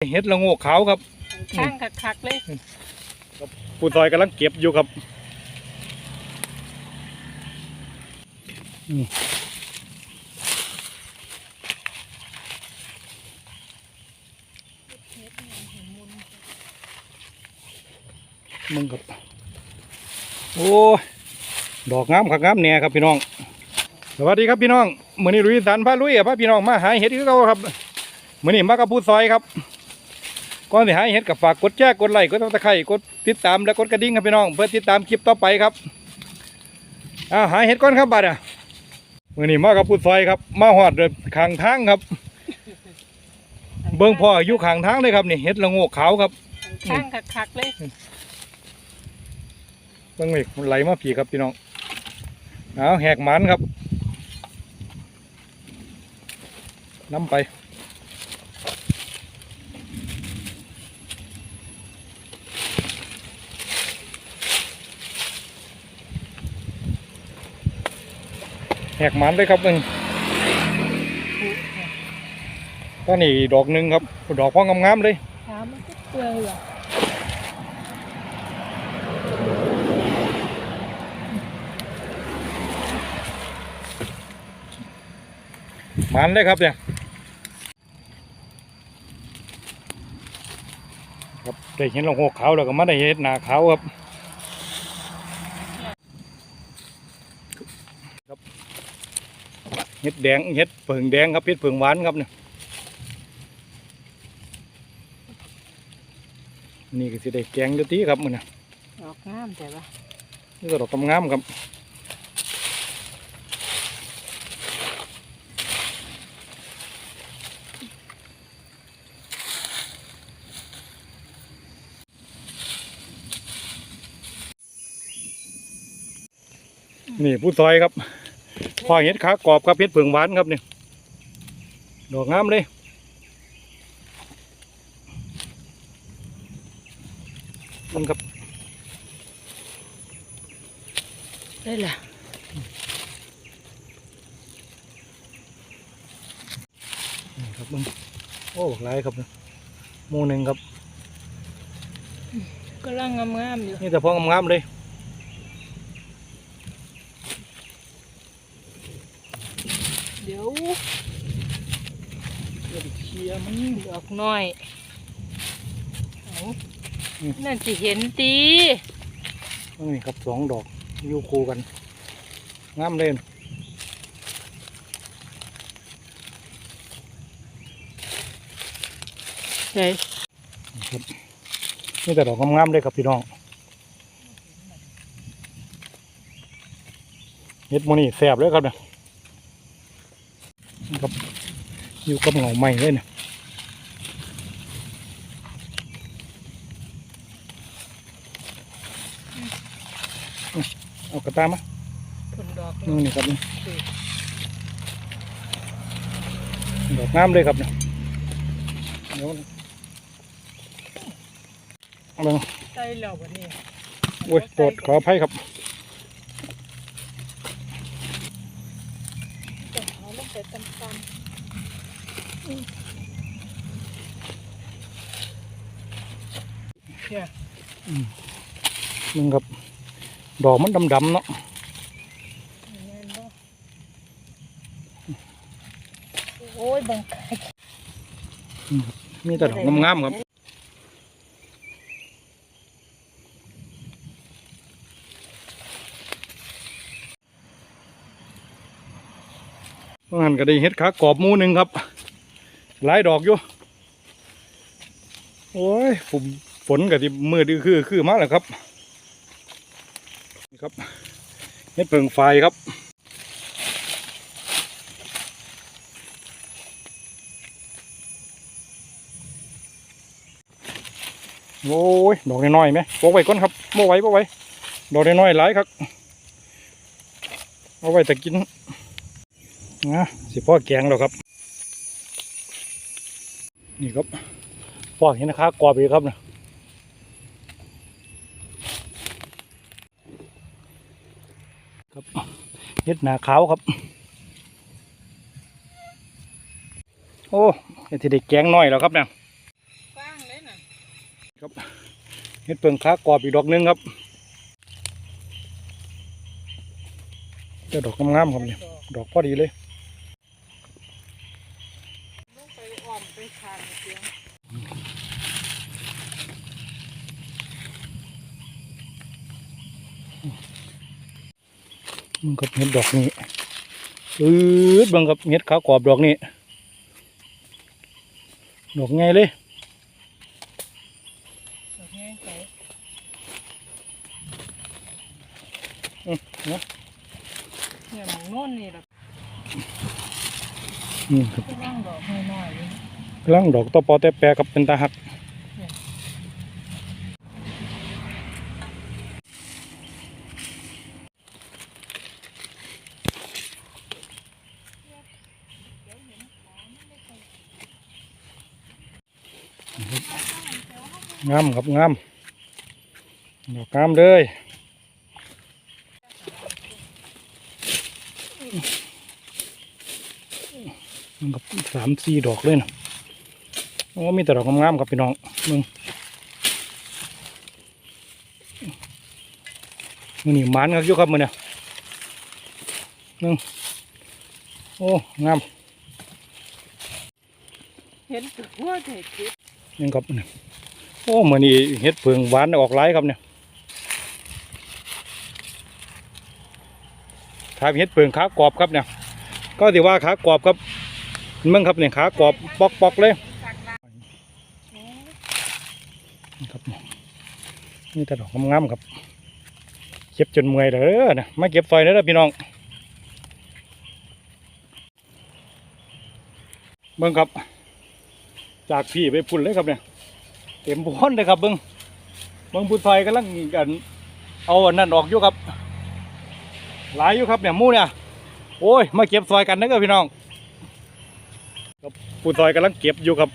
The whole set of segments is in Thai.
เห็ดละโงกขาวครับข้างคักๆเลยผู้ซอยกำลังเก็บอยู่ครับนี่มึงครับ โอ้ยดอกงามครับงามแน่ครับพี่น้อง สวัสดีครับพี่น้อง มื้อนี้ลุยสันพาลุยอะพาพี่น้องมาหาเห็ดคือเก่าครับ มื้อนี้มากับผู้ซอยครับ ก่อนสิหาเห็ดกับฝากกดแชร์กดไลค์กดติดตามกดติดตามและกดกระดิ่งครับพี่น้อง เพื่อติดตามคลิปต่อไปครับอ่าหาเห็ดก่อนครับบัดอะมื่อนี้มากับผู้ซอยครับ มาหอดเดินข้างทางครับ เบิ้งพ่ออยู่ข้างทางเลยครับนี่เห็ดละโงกขาวครับข้างคักๆเลยเบิ้งเมฆมันไหลมาผีครับพี่น้องเอาแหกหมันครับน้ำไป แหกหมันเลยครับมึงตอนนี้ดอกหนึ่งครับ ดอกพ่องามๆเลยถามมันก็เปลือยอะหมันเลยครับเนี่ยครับได้เห็นลงหกขาวแล้วก็มาได้เห็นหนาขาวครับครับ เห็ดแดงเห็ดเผิงแดงครับเห็ดเผิงหวานครับเนี่ยนี่ก็สิได้แกงเดี๋ยวทีครับมันนะดอกงามแต่ว่านี่ก็ดอกกำงามครับนี่ผู้ซอยครับ พ่อเห็ดขากรอบครับเห็ดเผิงหวานครับเนี่ยดอกงามเลยมันครับได้ล่ะนี่ครับมึงโอ้หลายครับเนี่ยหมูหนึ่งครับก็ร่างงามๆอยู่นี่แต่พองามๆเลย ดี๋ยวเดี๋ยวเคลียร์มันดอกน้อยเอานั่นสิเห็นตีนี่ครับสองดอกอยู่คู่กันงามเลยใช่ครับนี่แต่ดอกงามๆเลยครับพี่น้องเห็ดโมนี่แสบเลยครับเนี่ยนี่ครับ อยู่กับเหงาใหม่เลยเนี่ยเอากระตามาผลดอกนี่นี่ครับนี่ดอกงามเลยครับเนี่ยเดี๋ยวเอาลงใช่แล้ววันนี้โอ้ยโปรดขออภัยครับเอาลงไปตำ มึงครับดอกมันดำๆเนาะๆแม่นบ่โอ้ยบังคับมีแต่ดอกงามๆครับเพราะงั้นก็ได้เฮ็ดขากรอบหมูหนึ่งครับ หลายดอกอยู่โอ้ยผมฝนกับที่มือดือคือคือมากเลยครับนี่ครับเฮ็ดเพิงไฟครับโอ้ยดอกน้อยๆไหมโปกไว้ก่อนครับโมไว้โปกไว้ดอกน้อยๆหลายครับเอาไว้แต่กินนะสิพ่อแกงแล้วครับ นี่ครับพ่อเห็นนะครับกรอบอีกครับนะรับเห็ดหนาขาวครับ โอ้ยที่ได้แกงน้อยแล้วครับเนี่ยครับเห็ดเปิงขากรอบอีกดอกหนึงครับเจะดอกงามๆครับเนี่ยดอกพอดีเลย ลงไปอ้อมไปทางเสียง มันกับเห็ดดอกนี้อืดบังกับเห็ดขากรอบดอกนี้ ดอกไงเลยดอกแห้งไปอืมเนาะเนี่ยหมองโน่นนี่แหละนี่ครับก็ร่างดอกน้อยๆอยู่กำลังดอกตอปอแต่แปรกับเป็นตาหัก งามครับงามดอกงามเลยมันกับสามสี่ดอกเลยนะโอ้มีแต่ดอกงามๆครับพี่น้องมึงมันนี่มันครับยู่ครับมันเนี่ยนึงโอ้งามเห็นตัวเด็กจิบ ยังครับเนี่ยโอ้เหมือนนี่เห็ดเผืองหวานออกหลายครับเนี่ยถ้าเห็ดเผืองขากรอบครับเนี่ยก็ถือว่าขากรอบครับมึงครับเนี่ยขากรอบปอกปอกๆเลยนี่ครับเนี่ยนี่แต่ดอกงามๆครับเก็บจนเมื่อยเลยเด้อนะมาเก็บซอยเด้อพี่น้องเบิ่งครับ จากพี่ไปพุ่นเลยครับเนี่ยเต็มพ้นเลยครับเบิ่งเบิ่งพุ่นซอยกำลังกันเอาอันนั่นออกอยู่ครับ หลายอยู่ครับเนี่ยมู่เนี่ยโอ้ยมาเก็บซอยกันนะครับพี่น้องครับพุ่นซอยกำลังเก็บอยู่ครับ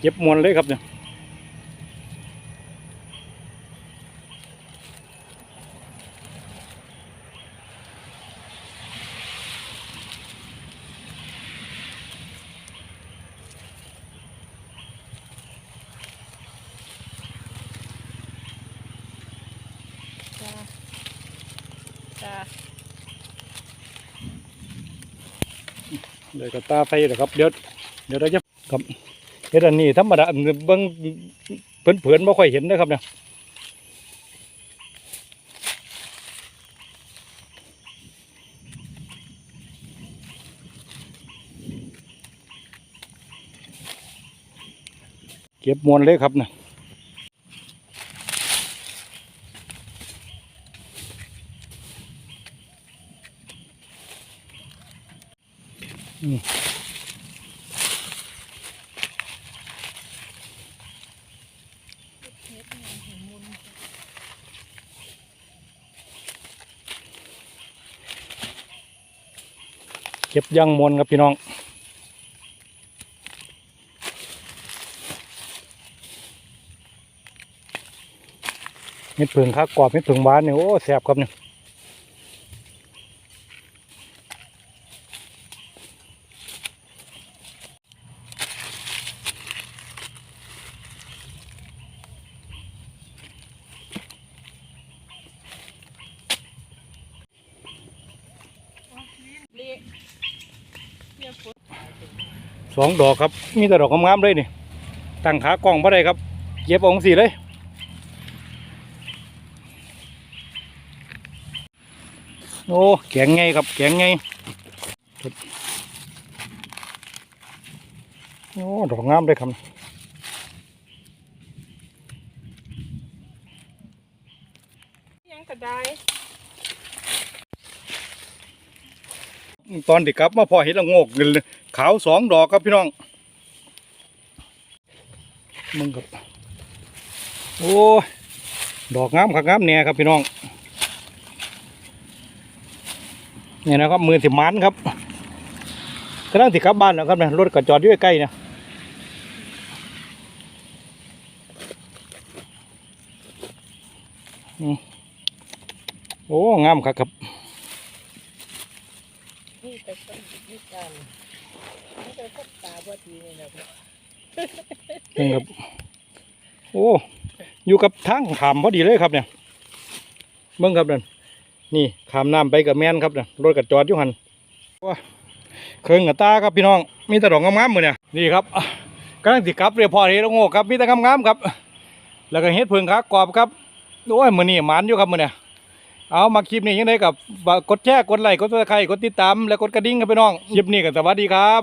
เก็บมวลเลยครับเนี่ย เดี๋ยวก็ตาไฟเดี๋ยวครับ เดี๋ยวเดี๋ยวเราจะครับเฮ็ดอันนี้ธรรมดาอันเบิ่งเผินเผินๆไม่ค่อยเห็นนะครับเนี่ยเก็บมวลเลยครับเนี่ย เก็บย่างมวลครับพี่น้องเม็ดเผืองคักกรอบเม็ดผืองหวานเนี่ยโอ้แซ่บครับเนี่ย เละเนี่ยฝน สองดอกครับ มีแต่ดอกงามๆเลยนี่ตั้งขากล้องบ่ได้ครับเก็บองสีเลย โอ้แข็งไงครับแข็งไงโอ้ดอกงามเลยครับยังก็ได้ ตอนที่กลับมาพอเห็นละโงกนี่ขาวสองดอกครับพี่น้องมึงครับโอ้ดอกงามครับงามเนี่ยครับพี่น้องเนี่ยนะครับมือสิมันครับกำลังสิกลับบ้านแล้วครับเนี่ยรถก็จอดอยู่ใกล้ๆนะโอ้งามครับครับ นี่ต้นนี่กันนี่เป็นคนตาบอดีนี่แหละครับนี่ครับ โอ้ อยู่กับทางขามพอดีเลยครับเนี่ยเบิ่งครับนั่นนี่ขามน้ำไปกับแม่นครับเนี่ยรถกับจอดอยู่หันว้าเครื่องกับตาครับพี่น้อง มีแต่ดอกงามๆมือเนี่ยนี่ครับกำลังสิกลับเรียบพอเฮดโง่ครับมีแต่งามๆครับ แล้วก็เฮ็ดเพิงขากรอบครับโอ้ยมือนี่หมันอยู่ครับมือเนี่ย เอามาคลิปนี้ยังไงกับกดแชร์กดไลค์กดต์กดติดตามและกดกระดิ่งครับพี่น้องคลิปนี้ก็สวัสดีครับ